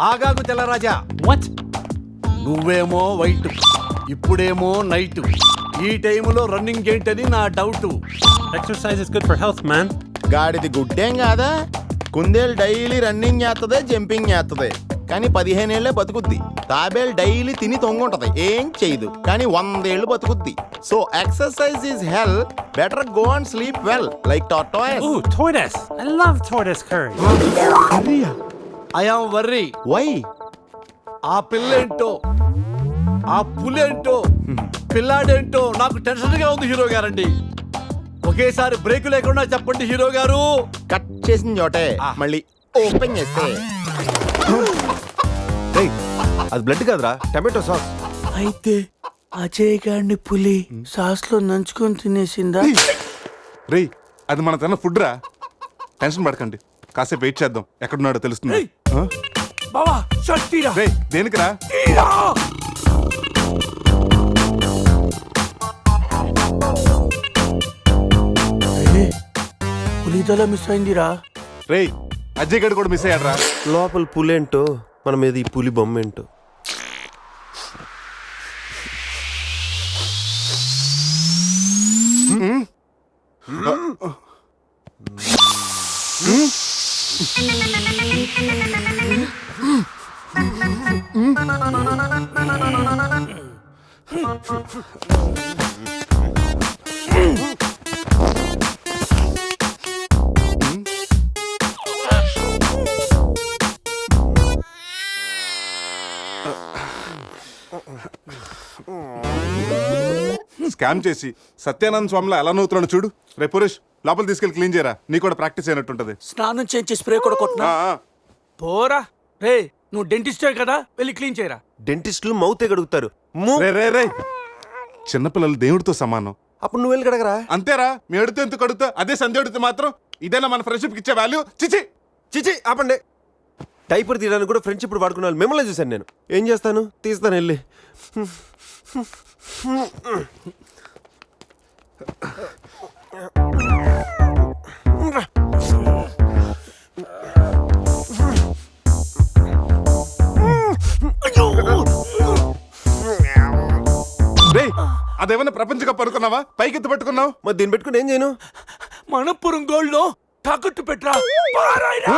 ఆగాగు తెల్లరాజా. What? నువ్వేమో వైట్ ఇప్పుడేమో నైట్. ఈ టైంలో రన్నింగ్ ఏంటని నా doubt. Exercise is good for health, man. గాడిది గుడ్డేం కాదా? కుందేలు డైలీ రన్నింగ్ చేస్తుంది జంపింగ్ చేస్తుంది కానీ పదిహేనేళ్ళే బతుకుద్ది. తాబేలు డైలీ తిని తొంగుంటది. ఏం చేయదు. కానీ వందేళ్ళు బతుకుద్ది. So exercise is hell. Better go and sleep well like tortoise Ooh, tortoise. I love tortoise curry. I'm worry why ఆ పిల్లేంటో ఆ పులేంటో పిల్లాడేంటో నాకు టెన్షన్గా ఉంది హీరో గారండి. ఒకేసారి బ్రేక్ లేకుండా చెప్పండి హీరో గారు. కట్ చేసిన చోటే. మళ్ళీ ఓపెన్ చేస్తే. రేయ్ అది బ్లడ్ కాదురా టమాటో సాస్. అయితే అజయ్ గారిని పులి సాస్లో నంచుకొని తినేసిందా? రేయ్ అది మన తిన్న ఫుడ్ రా టెన్షన్ పడకండి కాసేపు వెయిట్ చేద్దాం. ఎక్కడున్నాడో తెలుస్తుంది. బావా షర్ట్ తీరా. రే దేనికిరా? తీరా. ఏ, పులితల మిస్ అయిందిరా. రేయ్ అజయ్ గడు కూడా మిస్ అయ్యాడు రా లోపల పులేంటో మన మీద ఈ పులి బొమ్మ ఏంటో స్కామ్ చేసి సత్యానంద స్వామిలో ఎలా నవ్వుతున్నాడు చూడు. రే పురేష్ లోపల తీసుకెళ్ళి క్లీన్ చేయరా. నీ కూడా ప్రాక్టీస్ అయినట్టుంటది. స్నానం చేయించి స్ప్రే కూడా కొట్టినా. పోరా. రే నువ్వు డెంటిస్టే కదా? వెళ్ళి క్లీన్ చేయరా. డెంటిస్టులు మౌతే గడుగుతారు మూ రే రే రే చిన్నపిల్లలు దేవుడితో సమానం. అప్పుడు నువ్వు వెళ్ళి కడగరా? అంతేరా మీ అడిగితే ఎందుకు అడుగుతా? అదే సంధ్య అడిగితే మాత్రం ఇదేనా మన ఫ్రెండ్షిప్ ఇచ్చే వాల్యూ చిచి! చిచి ఆపండి. డైపర్ తీయడానికి కూడా ఫ్రెండ్స్ ఇప్పుడు వాడుకున్నాను మిమ్మల్ని చూశాను నేను. ఏం చేస్తాను? తీస్తాను వెళ్ళి. అదేమన్నా ప్రపంచ కప్ అనుకున్నావా పైకి ఎత్తి పట్టుకున్నావు మరి దీన్ని పెట్టుకుని ఏం చేయను మనపురం గోల్డ్లో తాకట్టు పెట్టరా పారాయిరా.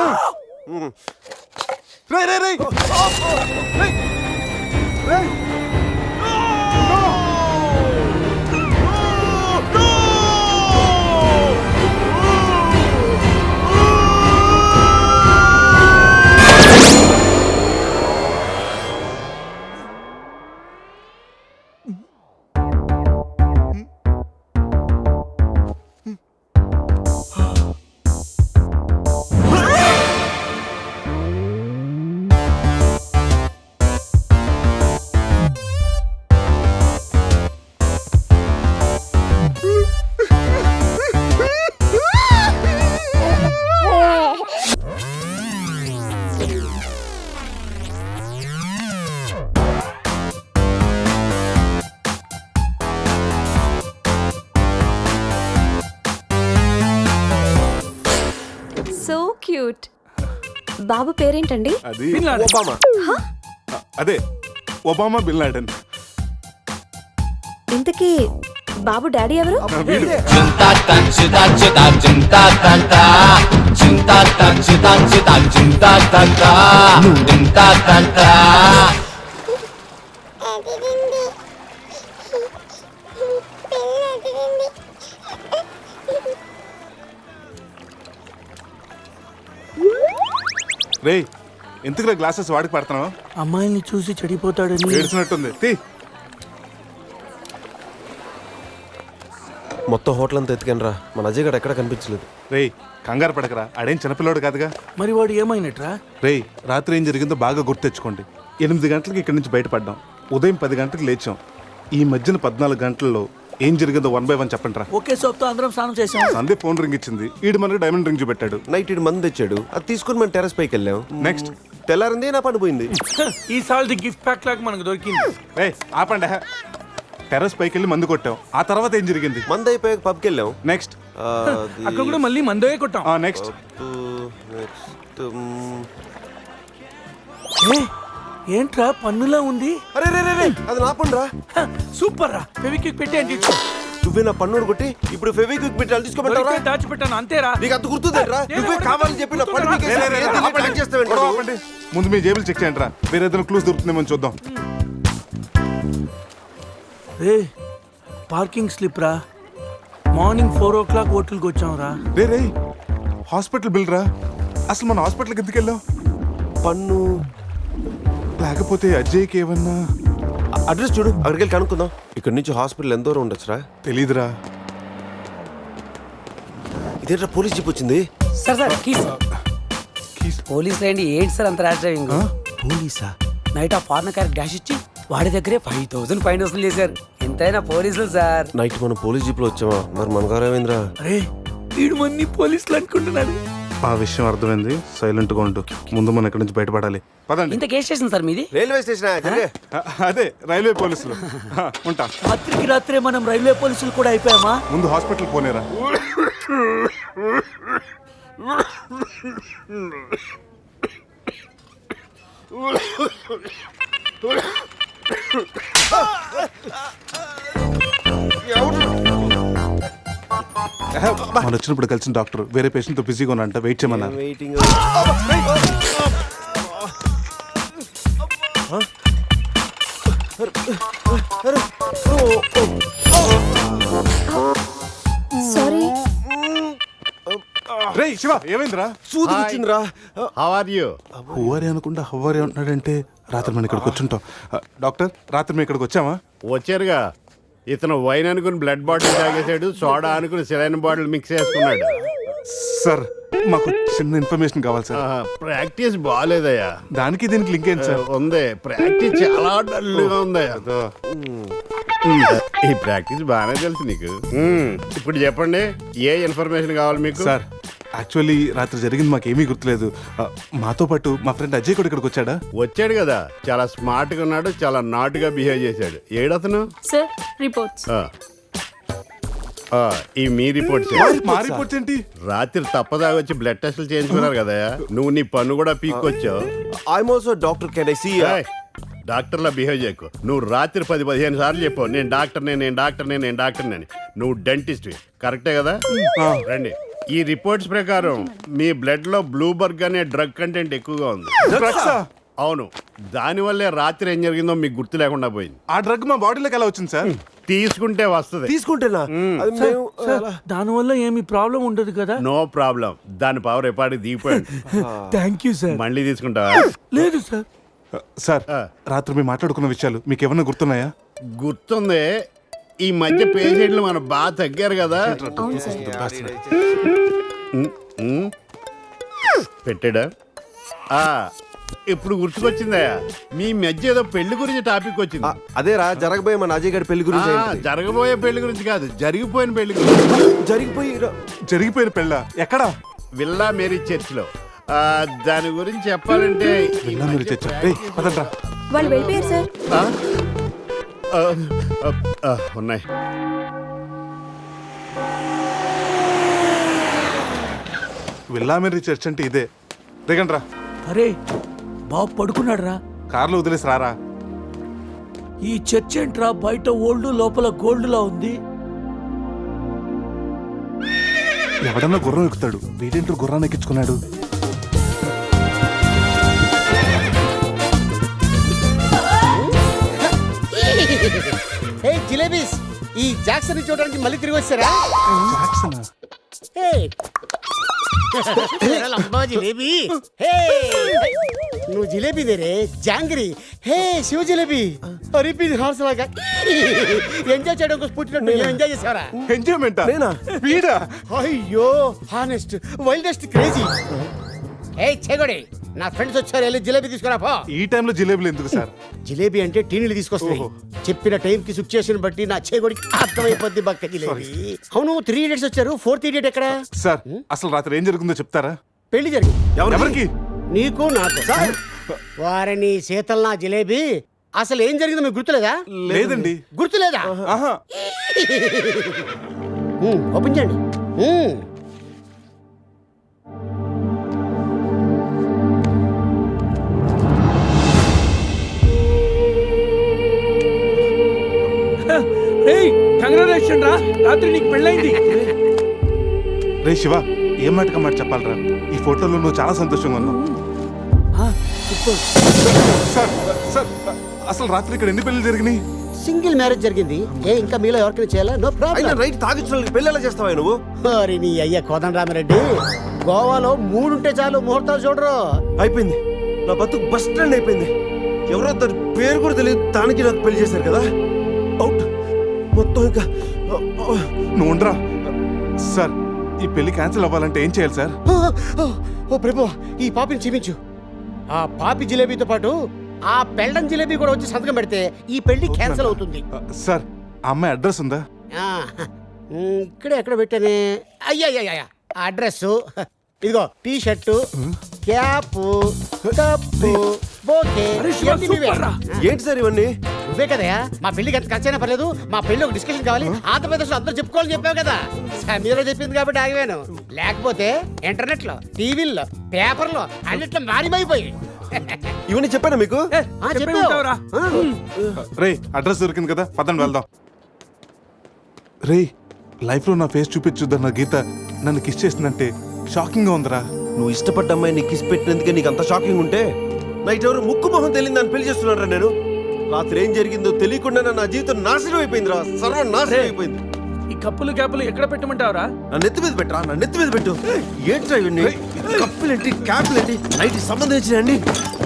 రే రే రే రేయ్. రేయ్. బాబు పేరేంటండి? అది ఒబామా. అదే ఒబామా బిన్ లాడెన్ ఇంతకీ బాబు డాడీ ఎవరు? ఆ, వీడు. అదిరింది రేయ్ ఎందుకురా గ్లాసెస్ వాడికి పడుతున్నావు? అమ్మాయిని చూసి చెడిపోతాడని. ఏడ్చినట్టుంది. తీ. మొత్తం హోటల్ అంతా ఎత్తుకాను రా మన అజయ్ గడ ఎక్కడ కనిపించలేదు. రేయ్ కంగారు పడకరా. ఆడేం చిన్నపిల్లోడు కాదుగా. మరి వాడు ఏమైనట్రా? రేయ్ రాత్రి ఏం జరిగిందో బాగా గుర్తెచ్చుకోండి ఎనిమిది గంటలకు ఇక్కడి నుంచి బయటపడ్డాం. ఉదయం పది గంటలకు లేచాం. ఈ మధ్యన పద్నాలుగు గంటల్లో ఏం జరిగిందో వన్ బై వన్ చెప్పండి రా ఒకే సోప్తో అందరం స్నానం చేసాం సందే ఫోన్ రింగ్ ఇచ్చింది. ఈడు మనకి డైమండ్ రింగ్ చూపెట్టాడు. నైట్ ఇటు మంది తెచ్చాడు. అది తీసుకుని మనం టెరస్ పైకి వెళ్ళాం. నెక్స్ట్ తెల్లారింది నా పని పోయింది. ఈ సాల్ది గిఫ్ట్ ప్యాక్ లాగా మనకు దొరికింది. రే ఆపండి. టెర్రస్ పైకి వెళ్ళి మందు కొట్టాం. ఆ తర్వాత ఏం జరిగింది? మంది అయిపోయాక పబ్కి వెళ్ళాం. నెక్స్ట్ ఆ, అది అక్కడ కూడా మళ్ళీ మందే కొట్టాం. ఆ నెక్స్ట్ నెక్స్ట్ ఏంట్రా పన్నులా ఉంది? అరే రే రే రే అది నా సూపర్ రా ఫెవిక్విక్ పెట్టి అంటే నువ్వే నా పన్నుడు కొట్టి ఇప్పుడు ఫెవిక్విక్ పెట్టి తీసుకోమంటావరా దాచిపెట్టాను అంతేరా. నీకు అంత గుర్తుందేట్రా? నేను నువ్వే కావాలని చెప్పి నా పన్ను. ముందు మీ జేబులు చెక్ చేయండి రా వేరే ఏదైనా క్లూస్ దొరుకుతుందేమో చూద్దాం. రే పార్కింగ్ స్లిప్ రా మార్నింగ్ ఫోర్ ఓ క్లాక్ హోటల్కి వచ్చాం రా రే రే హాస్పిటల్ బిల్ రా అసలు మన హాస్పిటల్కి ఎందుకు వెళ్ళావు? పన్ను. లేకపోతే అజయ్కి ఏమన్నా అడ్రస్ చూడు అక్కడికి వెళ్ళి కనుక్కుందాం. ఇక్కడ నుంచి హాస్పిటల్ ఎంత దూరం ఉండొచ్చురా తెలీదురా. ఇదేంట్రా పోలీస్ జీప్ వచ్చింది? Sir sir keys. కీస్. పోలీసులు ఏంటి ఏంటి సార్ అంత ర్యాష్ డ్రైవింగ్ పోలీసా? నైట్ ఆ ఫారెన్ కార్ డాష్ ఇచ్చి వాడి దగ్గరే ఫైవ్ థౌసండ్ ఫైన్ వసూలు చేశారు. ఎంతైనా పోలీసులు సార్. నైట్ మనం పోలీస్ జీప్లో వచ్చామా? మరి మన గారు ఏమైందిరా? రే వీడు మంది పోలీసులు అనుకుంటున్నాడు. ఆ విషయం అర్థమైంది. సైలెంట్గా ఉండు. ముందు మనం ఇక్కడి నుంచి బయటపడాలి. పదండి. ఇంత కేసు స్టేషన్ సార్ మీది? Railway station? అదే రైల్వే పోలీసులు. ఉంటా. రాత్రికి రాత్రే మనం రైల్వే పోలీసులు కూడా అయిపోయామా? ముందు హాస్పిటల్ పోనేరా. మనం వచ్చినప్పుడు కలిసిన డాక్టర్ వేరే పేషెంట్తో బిజీగా ఉన్నంట వెయిట్ చేయమన్నారు. వెయిటింగ్ సారీ రే శివ ఏమైందిరా? సూది వచ్చిందిరా. హౌ ఆర్ యూ హువారి అనుకుంటా హువారి అంటున్నాడంటే రాత్రి మనం ఇక్కడికి వచ్చుంటాం. ఆ, డాక్టర్ రాత్రి మేము ఇక్కడికి వచ్చామా? వచ్చారుగా. ఇతను వైన్ అనుకుని బ్లడ్ బాటిల్ తాగేశాడు సోడా అనుకుని సెలైన్ బాటిల్ మిక్స్ చేసుకున్నాడు. సార్ మాకు చిన్న ఇన్ఫర్మేషన్ కావాలి సార్. ప్రాక్టీస్ బాగాలేదయ్యా దానికి దీనికి లింక్ ఏంటి సార్? ఉంది. ప్రాక్టీస్ చాలా డల్గా ఉందయ్యా. ఈ ప్రాక్టీస్ బాగానే తెలుసు నీకు. ఇప్పుడు చెప్పండి ఏ ఇన్ఫర్మేషన్ కావాలి మీకు? సార్ యాక్చువల్లీ రాత్రి జరిగింది మాకు ఏమీ గుర్తులేదు. ఆ, మాతో పాటు మా ఫ్రెండ్ అజయ్ కూడా ఇక్కడికి వచ్చాడా? వచ్చాడు కదా. చాలా స్మార్ట్గా ఉన్నాడు చాలా నాట్గా బిహేవ్ చేశాడు ఏడతను సార్ రిపోర్ట్స్ ఆ. ఆ, ఈ మీ రిపోర్ట్స్ మా రిపోర్ట్స్ ఏంటి? రాత్రి తప్పదాగా వచ్చి బ్లడ్ టెస్టులు చేయించుకున్నారు కదా. నువ్వు నీ పన్ను కూడా పీక్కొచ్చావు. I'm also doctor can I see ఏయ్, డాక్టర్లా బిహేవ్ చేయకు. నువ్వు రాత్రి పది పదిహేను సార్లు చెప్పావు. నేను డాక్టర్నే నేను డాక్టర్నే నేను డాక్టర్ని అని. నువ్వు డెంటిస్ట్ కరెక్టే కదా? రండి. ఈ రిపోర్ట్స్ ప్రకారం మీ బ్లడ్లో బ్లూబర్గ్ అనే డ్రగ్ కంటెంట్ ఎక్కువగా ఉంది. అవును. దానివల్లే రాత్రి ఏం జరిగిందో మీకు గుర్తు లేకుండా పోయింది. ఆ డ్రగ్ మా బాడీలోకి ఎలా వచ్చింది సార్? తీసుకుంటే వస్తుంది. తీసుకుంటేనా? అది మేము అలా- దానివల్ల ఏమి ప్రాబ్లం ఉండదు కదా? No problem. దాని పవర్ ఎప్పటికి దిగిపోయాడు. Thank you sir. మళ్ళీ తీసుకుంటావా? లేదు సార్. సార్ రాత్రి మేము మాట్లాడుకున్న విషయాలు మీకు ఏమన్నా గుర్తున్నాయా? గుర్తుంది. ఈ మధ్య పేషెంట్లు మనం బాగా తగ్గారు కదా. ఉమ్. పెట్టాడా? ఆ, ఇప్పుడు గుర్తుకొచ్చిందయ్యా మీ మధ్య ఏదో పెళ్ళి గురించి టాపిక్ వచ్చింది. ఆ, అదేరా జరగబోయే మన అజయ్ గారి పెళ్ళి గురించి ఏంటిది? జరగబోయే పెళ్ళి గురించి కాదు జరిగిపోయిన పెళ్ళి గురించి. జరిగిపోయి జరిగిపోయిన పెళ్ళ? ఎక్కడా? విల్లా మేరీ చర్చ్లో దాని గురించి చెప్పాలంటే ఈ వెళ్ళా మధ్య పదండ్రా. వెళ్ళిపోయారు సార్. ఆ? ఉన్నాయి. విల్లా మీరు చర్చ్ అంటే ఇదే. దిగండ్రా అరే బాబు పడుకున్నాడు రా కార్లో వదిలేసి రారా. ఈ చర్చ్ ఏంట్రా బయట ఓల్డ్ లోపల గోల్డ్ లా ఉంది? ఎవడన్నా గుర్రం ఎక్కుతాడు. వీడేంటో గుర్రాన్ని ఎక్కించుకున్నాడు? హే జిలేబీస్ ఈ జాక్సన్ చూడడానికి మళ్ళీ తిరిగి వచ్చారా? జాక్సనా? లంబా జిలేబీ. హే నువ్వు జిలేబీ దేరే జాంగ్రీ. హే శివ జిలేబీ. అరిపి హార్స్ లాగా ఎంజాయ్ చేయడం కోసం పుట్టినట్టు ఎంజాయ్ చేసావరా? ఎంజాయ్మెంట్ నేనా? వీడా? అయ్యో హానెస్ట్ వైల్డెస్ట్ క్రేజీ ఏ చెగొడి నా ఫ్రెండ్స్ వచ్చారు వెళ్ళి జిలేబీ తీసుకురా పో. ఈ టైంలో జిలేబులు ఎందుకు సార్? జిలేబీ అంటే టీనీలు తీసుకొస్తాయి. చెప్పిన టైం కి సిచ్యుయేషన్ బట్టి నా చేగొడికి అర్థమైపోద్ది బక్క జిలేబీ. అవును త్రీ ఇడియట్స్ వచ్చారు ఫోర్త్ ఇడియట్ ఎక్కడ? సార్ అసలు రాత్రి ఏం జరుగుతుందో చెప్తారా? పెళ్ళి జరిగింది. ఎవరికి? నీకు నాకు. వారిని శీతల్ నా జిలేబీ. అసలు ఏం జరిగిందో మీకు గుర్తులేదా? లేదండి. గుర్తులేదా? ఓపెన్ చేయండి. కంగ్రాచులేషన్ రా. రాత్రి నీకు పెళ్ళైంది. రే శివ ఏం మాటగా మాట చెప్పాలరా? ఈ ఫోటోలో నువ్వు చాలా సంతోషంగా ఉన్నావు. సార్ సార్ అసలు రాత్రి ఇక్కడ ఎన్ని పెళ్ళి జరిగినాయి? సింగిల్ మ్యారేజ్ జరిగింది. ఏ ఇంకా మీలో ఎవరికైనా చేయాలా? నో అయినా ప్రాబ్లం రైట్ తాగించిన పెళ్ళి ఎలా చేస్తావా నువ్వు? మరి నీ అయ్య కోదండరామిరెడ్డి గోవాలో మూడుంటే చాలు ముహూర్తాలు చూడరు. అయిపోయింది. నా బతుకు బస్ స్టాండ్ అయిపోయింది. ఎవరో తన పేరు కూడా తెలియదు దానికి నాకు పెళ్ళి చేశారు కదా. అవుట్. మొత్తం ఇంకా నువ్వు ఉండరా. సార్ ఈ పెళ్ళి క్యాన్సిల్ అవ్వాలంటే ఏం చేయాలి సార్? ఓ ప్రభు ఈ పాపిని క్షమించు. ఆ పాపి జిలేబీతో పాటు ఆ పెళ్ళం జిలేబీ కూడా వచ్చి సంతకం పెడితే ఈ పెళ్ళి క్యాన్సిల్ అవుతుంది. సార్ ఆ అమ్మాయి అడ్రస్ ఉందా? ఆ, ఉమ్, ఇక్కడే ఎక్కడ పెట్టానే? అయ్యా అయ్యా అడ్రస్ ఇదిగో T shirt cap cup bouquet ఇవన్నీ నువ్వే. ఏంటి సార్ ఇవన్నీ? నువ్వే కదయా మా పెళ్ళికి ఎంత ఖర్చు అయినా పర్లేదు మా పెళ్ళి ఒక డిస్కషన్ కావాలి. ఆంధ్రప్రదేశ్ అందరూ చెప్పుకోవాలని చెప్పావు కదా. సమీర చెప్పింది కాబట్టి ఆగిపోయాను. లేకపోతే ఇంటర్నెట్లో టీవీల్లో పేపర్లో అన్నిట్లో మారిపోయిపోయి ఇవన్నీ చెప్పానా మీకు. రే అడ్రస్ దొరికింది కదా పదండి వెళ్దాం. రే లైఫ్లో నా ఫేస్ చూపించుద్దన్న గీత నన్ను కిస్ చేసిందంటే షాకింగ్గా ఉందిరా. నువ్వు ఇష్టపడ్డ అమ్మాయి నీకు కిస్ పెట్టినందుకే నీకు అంత షాకింగ్ ఉంటే నైట్ ఎవరు ముక్కు మొహం తెలియదు అని పెళ్ళి చేస్తున్నారా నేను. రాత్రి ఏం జరిగిందో తెలియకుండా నా జీవితం నాశనం అయిపోయిందిరా సర్వం నాశనం అయిపోయింది. ఈ కప్పులు క్యాపులు ఎక్కడ పెట్టమంటావురా? నా నెత్తి మీద పెట్టరా? నా నెత్తి మీద పెట్టు. ఏంట్రా ఇవన్నీ? కప్పులేంటి క్యాప్లేంటి నైట్ సంబంధించిన అన్ని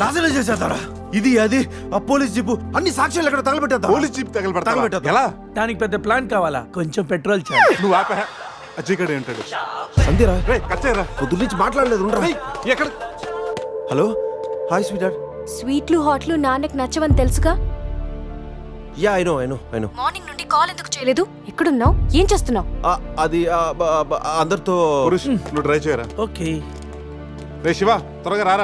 నాశనం చేసేద్దారా ఇది అది ఆ పోలీస్ జీపు అన్ని సాక్ష్యాలు ఎక్కడ తగలబెట్టేద్దా? Police jeep తగలబెడతా తగలబెట్టేద్దా? ఎలా? దానికి పెద్ద ప్లాన్ కావాలా? కొంచెం పెట్రోల్ చాలు. నువ్వు ఆపా. అజయ్ గడే ఉంటాడు సంధ్యరా? రే కచ్చేరా పొద్దు నుంచి మాట్లాడలేదు ఉండరా? ఎక్కడ? హలో? హాయ్ స్వీట్ డాడ్ స్వీట్లు హాట్లు నాన్నకు నచ్చవని తెలుసుగా? Yeah I know I know I know. Morning నుండి కాల్ ఎందుకు చేయలేదు? ఎక్కడున్నావు? ఏం చేస్తున్నావు? అది ఆ, బ- బ- అందరితో పురుష్ నువ్వు ట్రై చేయరా? ఓకే. రే శివ త్వరగా రారా?